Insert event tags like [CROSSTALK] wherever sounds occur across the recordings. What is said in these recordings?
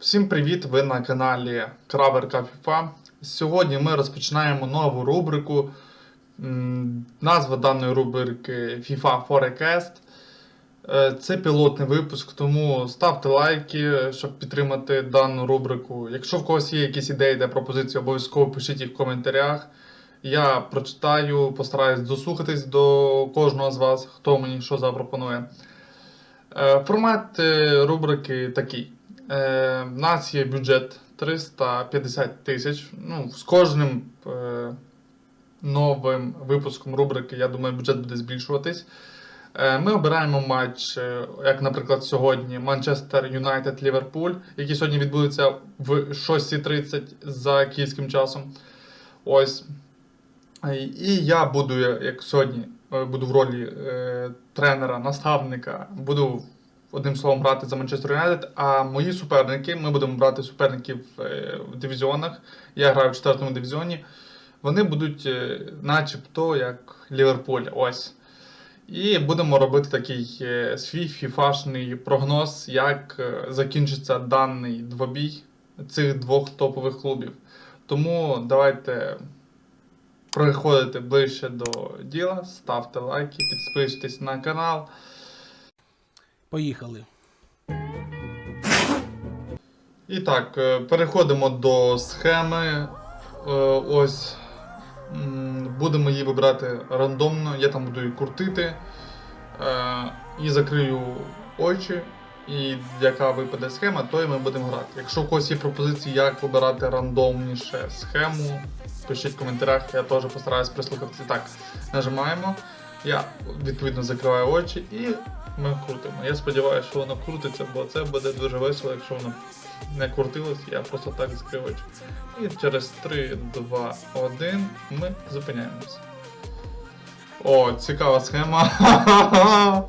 Всім привіт! Ви на каналі Краверка FIFA. Сьогодні ми розпочинаємо нову рубрику. Назва даної рубрики FIFA Forecast. Е, Це пілотний випуск, тому ставте лайки, щоб підтримати дану рубрику. Якщо в когось є якісь ідеї та пропозиції, обов'язково пишіть їх в коментарях. Я прочитаю, постараюсь дослухатись до кожного з вас, хто мені що запропонує. Е, Формат е, рубрики такий. Е, В нас є бюджет 350 тисяч. Ну, з кожним е, новим випуском рубрики, я думаю, бюджет буде збільшуватись. Е, Ми обираємо матч, е, як, наприклад, сьогодні Манчестер Юнайтед Ліверпуль, який сьогодні відбудеться в 6.30 за київським часом. Ось. І я буду, як сьогодні, е, буду в ролі е, тренера, наставника, буду одним словом грати за Манчестер Юнайтед. А мої суперники, ми будемо брати суперників е, в дивізіонах. Я граю в четвертому дивізіоні. Вони будуть, е, начебто, як Ліверпуль. Ось. І будемо робити такий е, свій фіфашний прогноз, як закінчиться даний двобій цих двох топових клубів. Тому давайте приходити ближче до діла, ставте лайки, підписуйтесь на канал. Поїхали. І так, е, переходимо до схеми. Е, Ось будемо її вибирати рандомно. Я там буду її крутити. Е, І закрию очі. І яка випаде схема, то і ми будемо грати. Якщо у когось є пропозиції, як вибирати рандомніше схему, пишіть в коментарях, я теж постараюсь прислухатися. Так, нажимаємо. Я відповідно закриваю очі і ми крутимо. Я сподіваюся, що воно крутиться, бо це буде дуже весело, якщо воно не крутилось, я просто так закрив очі. І через 3, 2, 1 ми зупиняємося. О, цікава схема. [LAUGHS]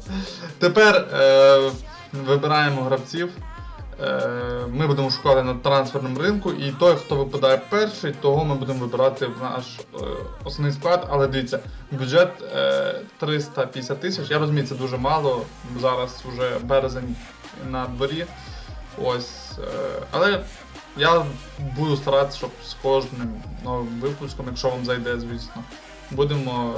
Тепер е, вибираємо гравців. Е, ми будемо шукати на трансферному ринку, і той, хто випадає перший, того ми будемо вибирати в наш е, основний склад. Але дивіться, бюджет е, 350 тисяч. Я розумію, це дуже мало. Зараз вже березень на дворі. Ось. Е, але я буду старатися, щоб з кожним новим випуском, якщо вам зайде, звісно, будемо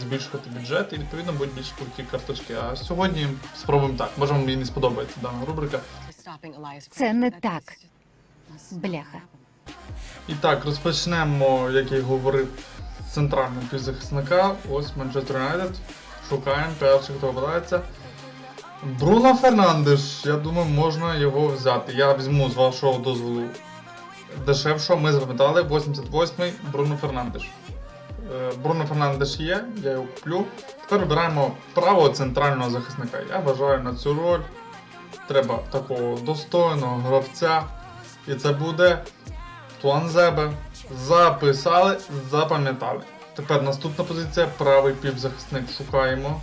збільшувати бюджет і відповідно будуть більш круті карточки. А сьогодні спробуємо так. Може, вам і не сподобається дана рубрика. Це не так. Бляха. І так, розпочнемо, як я й говорив, з центрального півзахисника. Ось Манчестер Юнайтед. Шукаємо перший, хто вибирається. Бруно Фернандеш. Я думаю, можна його взяти. Я візьму з вашого дозволу дешевшого. Ми запам'ятали 88-й Бруно Фернандеш. Е, Бруно Фернандеш є, я його куплю. Тепер вибираємо правого центрального захисника. Я вважаю на цю роль. Треба такого достойного гравця. І це буде Туанзебе. Записали, запам'ятали. Тепер наступна позиція правий півзахисник. Шукаємо.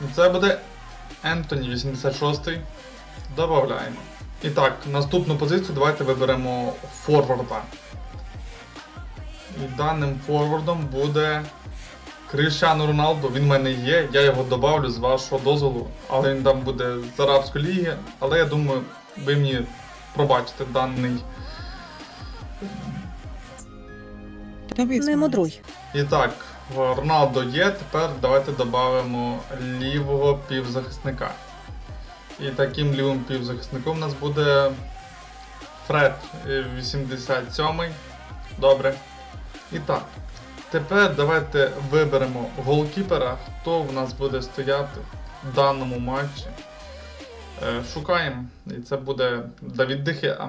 І це буде Ентоні 86. Добавляємо. І так, наступну позицію давайте виберемо форварда. І даним форвардом буде Кришану Роналду. Він в мене є, я його добавлю з вашого дозволу, але він там буде з Арабської ліги. Але я думаю, ви мені пробачите даний. Не мудруй. І так, Роналдо є, тепер давайте додамо лівого півзахисника. І таким лівим півзахисником у нас буде Фред е, 87-й. Добре. І так. Тепер давайте виберемо голкіпера, хто в нас буде стояти в даному матчі. Е, Шукаємо. І це буде Давід Дехеа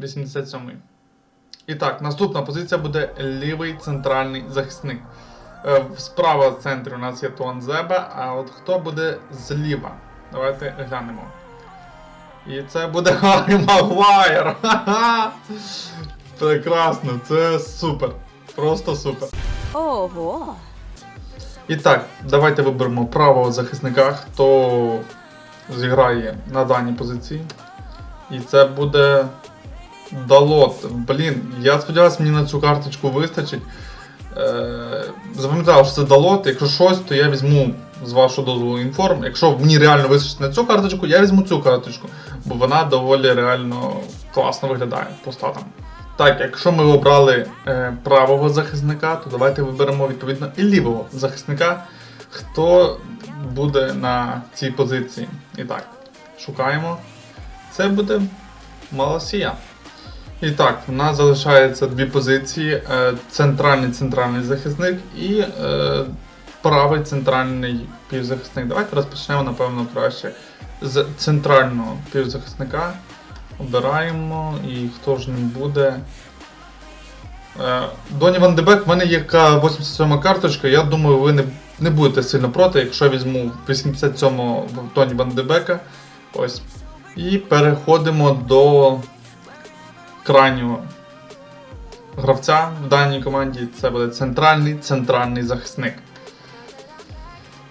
87-й. І так, наступна позиція буде лівий центральний захисник. Е, Справа в центрі у нас є Туанзебе, а от хто буде зліва? Давайте глянемо. І це буде [LAUGHS] Гаррі Магуайр. Прекрасно, це супер. Просто супер. Ого. І так, давайте виберемо правого захисника, хто зіграє на даній позиції. І це буде Далот. Блін, я сподіваюся, мені на цю карточку вистачить. Е, запам'ятав, що це Далот. Якщо щось, то я візьму з вашого дозволу інформ. Якщо мені реально вистачить на цю карточку, я візьму цю карточку, бо вона доволі реально класно виглядає по статам. Так, якщо ми обрали е, правого захисника, то давайте виберемо відповідно і лівого захисника, хто буде на цій позиції. І так, шукаємо. Це буде Маласія. І так, у нас залишається дві позиції: е, центральний центральний захисник і е, правий центральний півзахисник. Давайте розпочнемо, напевно, краще з центрального півзахисника. Обираємо і хто ж ним буде. Е, Доні Ван Дебек, в мене є К87 карточка. Я думаю, ви не, не будете сильно проти, якщо я візьму 87-го в Доні Ван Дебека. Ось. І переходимо до крайнього гравця в даній команді. Це буде центральний центральний захисник.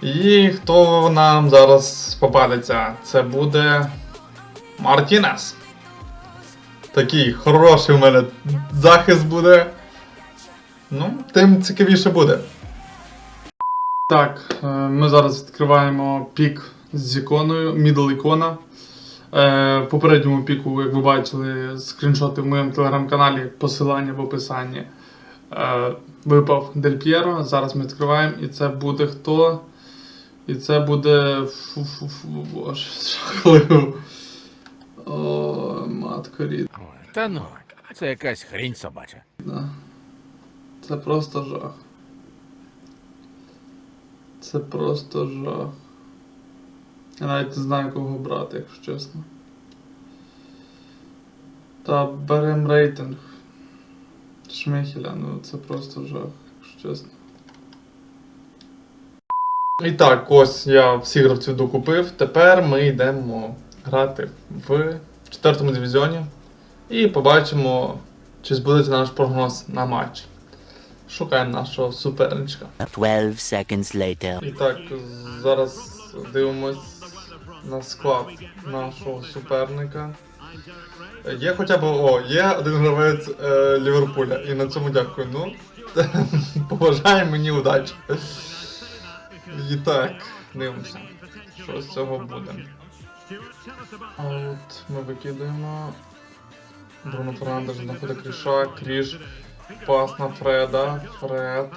І хто нам зараз попадеться? Це буде Мартінес. Такий хороший у мене захист буде. Ну, тим цікавіше буде. Так, е, ми зараз відкриваємо пік з іконою, мідл ікона. Е, попередньому піку, як ви бачили, скріншоти в моєму телеграм-каналі, посилання в описанні. Е, Випав Дель П'єро. Зараз ми відкриваємо, і це буде хто? І це буде. Фу-фу-фу, боже, [LAUGHS] жахливо. О, матко рідна. Та ну, це якась хрінь собача. Це просто жах. Це просто жах. Я навіть не знаю, кого брати, якщо чесно. Та берем рейтинг. Шмехеля, ну це просто жах, якщо чесно. І так, ось я всіх гравців докупив. Тепер ми йдемо грати в четвертому дивізіоні і побачимо, чи збудеться наш прогноз на матч. Шукаємо нашого суперничка. 12 seconds later. І так, зараз дивимось на склад нашого суперника. Є хоча б о, є один гравець е, Ліверпуля, і на цьому дякую. Ну, [LAUGHS] побажаємо мені удачі. І так, дивимося, що з цього буде. От ми викидаємо. Бруно Фернандеш знаходить Кріша, Кріш, пас на Фреда, Фред.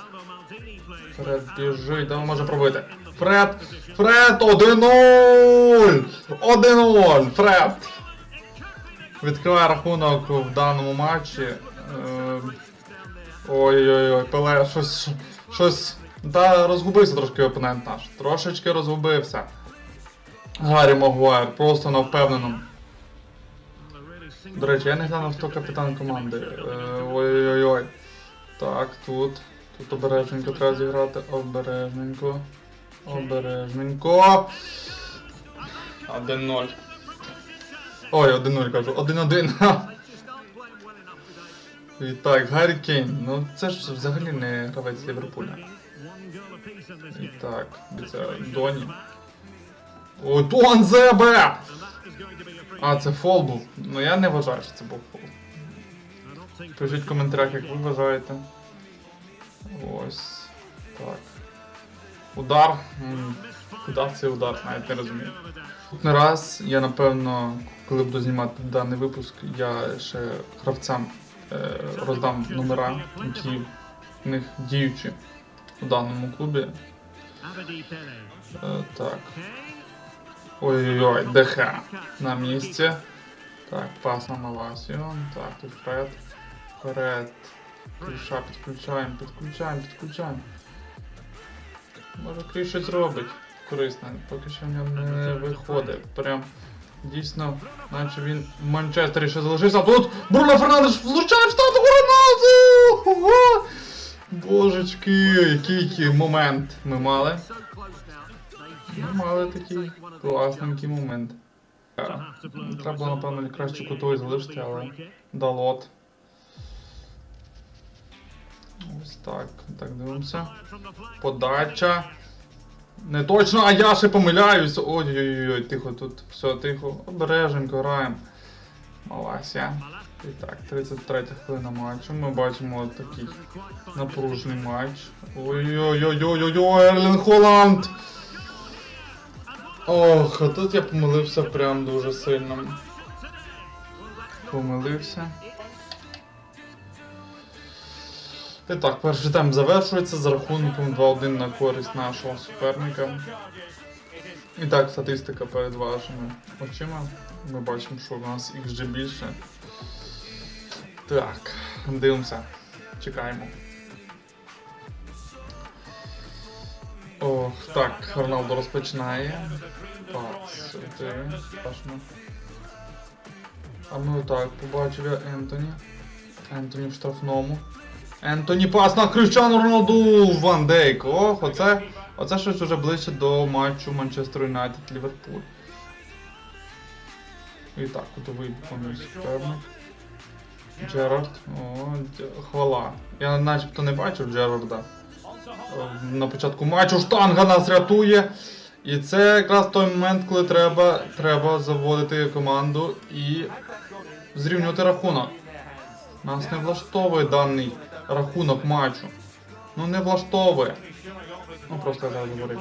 Фред біжить, да може пробити. Фред! Фред! 1-0! 1-0! Фред! Відкриває рахунок в даному матчі. Е, Ой-ой-ой, Пеле, щось. щось. Та розгубився трошки опонент наш. Трошечки розгубився. Гаррі Магуайр, просто на впевненому. До речі, я не глянув, хто капітан команди. Е, Ой-ой-ой. Так, тут. Тут обережненько треба зіграти. Обережненько. Обережненько. 1-0. Ой, 1-0 кажу. 1-1. Ха. І так, Гаррі Кейн. Ну це ж взагалі не гравець Ліверпуля. І так, це Доні. Туан Зебе! А, це фол був. Ну я не вважаю, що це був фол. Пишіть в коментарях, як ви вважаєте. Ось. Так. Удар. М, Куди цей удар? Навіть не розумію. Наступний раз я напевно, коли буду знімати даний випуск, я ще гравцям е, роздам номера, які в них діючі у даному клубі. Е, так. Ой-ой-ой, ДХ на місці. Так, пас на Маласію. Так, тут Фред. Вперед. Кріша підключаємо, підключаємо, підключаємо. Може Кріш щось робить корисне, поки що в нього не виходить. Прям дійсно, наче він в Манчестері ще залишився. Тут Бруно Фернандеш влучає в штату Роналду! Божечки, який момент ми мали. Ми мали такий класненький момент. Е, Треба було, напевно, краще кутовий залишити, але далот. Ось так. Так, дивимося. Подача. Не точно, а я ще помиляюсь. Ой-ой-ой, тихо тут. Все, тихо. Обереженько граємо. Малася. І так, 33 хвилина матчу. Ми бачимо такий напружений матч. Ой-ой-ой-ой-ой-ой, Ерлін Холланд! Ох, а тут я помилився прям дуже сильно. Помилився. І так, перший тайм завершується з рахунком 2-1 на користь нашого суперника. І так, статистика перед вашими очима. Ми бачимо, що в нас XG більше. Так, дивимося. Чекаємо. Ох, так, Роналдо розпочинає. Пас, ти, бачимо. А ми так, побачив я Ентоні. Ентоні в штрафному. Ентоні пас на Крищану Роналду! Ван Дейк. Ох, оце, оце щось уже ближче до матчу Манчестер Юнайтед Ліверпуль. І так, кутовий виконує суперник. Джерард. О, хвала. Я начебто не бачив Джерарда. На початку матчу штанга нас рятує. І це якраз той момент, коли треба, треба заводити команду і зрівнювати рахунок. Нас не влаштовує даний рахунок матчу. Ну не влаштовує. Ну просто я зараз говорив.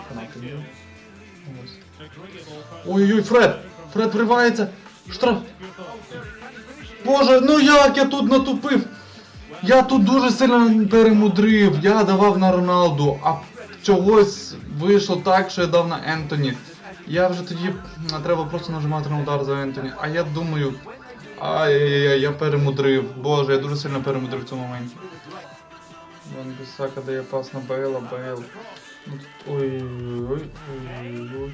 Ой-ой-ой, Фред! Фред вривається! Штраф! Боже, ну як я тут натупив? Я тут дуже сильно перемудрив. Я давав на Роналду, а чогось вийшло так, що я дав на Ентоні. Я вже тоді треба просто нажимати на удар за Ентоні. А я думаю. Ай-яй-яй, я перемудрив. Боже, я дуже сильно перемудрив в цьому моменті. Ван Бісака дає пас на Бейла, Бейл. Ну, Ой-ой-ой. Ой-ой-ой.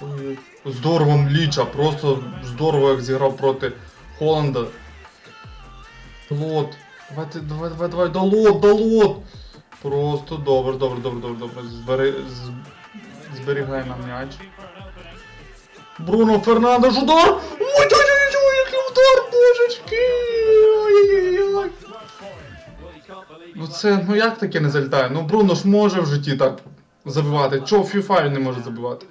Ой-ой. Здорово Мліча, просто здорово як зіграв проти Холланда. Лот. Давайте, давай, давай, давай, да лот, да лот. Просто добре, добре, добре, добре, добре. Збери, з, зберігай нам м'яч. Бруно Фернандеш, удар! Ой-ой-ой, який удар, божечки! Ой-ой-ой. Ну це, ну як таке не залітає? Ну Бруно ж може в житті так забивати. Чого в FIFA він не може забивати?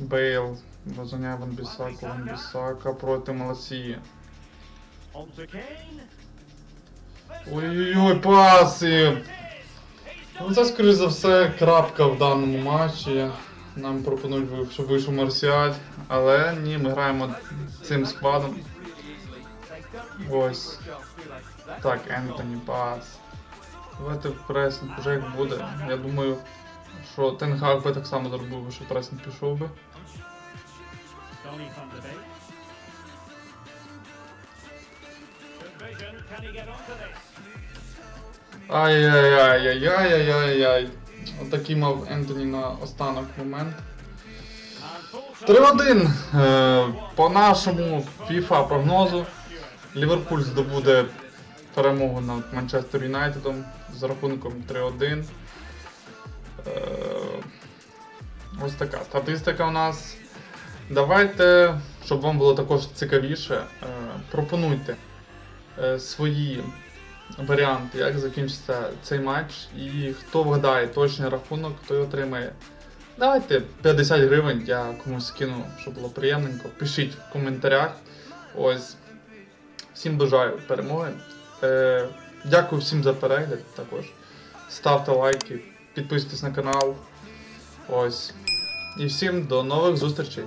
Бейл, Розоня Ван Бісака, Ван Бісака проти Маласії. Ой-ой-ой, паси! Ну це, скоріш за все, крапка в даному матчі. Нам пропонують, щоб вийшов Марсіаль, але ні, ми граємо цим складом. Ось. Так, Ентоні пас. Давайте в пресінг вже як буде. Я думаю, що Тенгак би так само зробив, би, що пресінг пішов би. Ай-яй-яй-яй-яй-яй-яй. Отакий мав Ентоні на останок момент. 3-1. Е, По нашому FIFA прогнозу Ліверпуль здобуде перемогу над Манчестер Юнайтедом з рахунком 3-1. Е, Ось така статистика у нас. Давайте, щоб вам було також цікавіше, е, пропонуйте свої варіанти, як закінчиться цей матч. І хто вгадає точний рахунок, той отримає. Давайте 50 гривень, я комусь скину, щоб було приємненько. Пишіть в коментарях. Ось. Всім бажаю перемоги. Е, дякую всім за перегляд також. Ставте лайки, підписуйтесь на канал. Ось. І всім до нових зустрічей.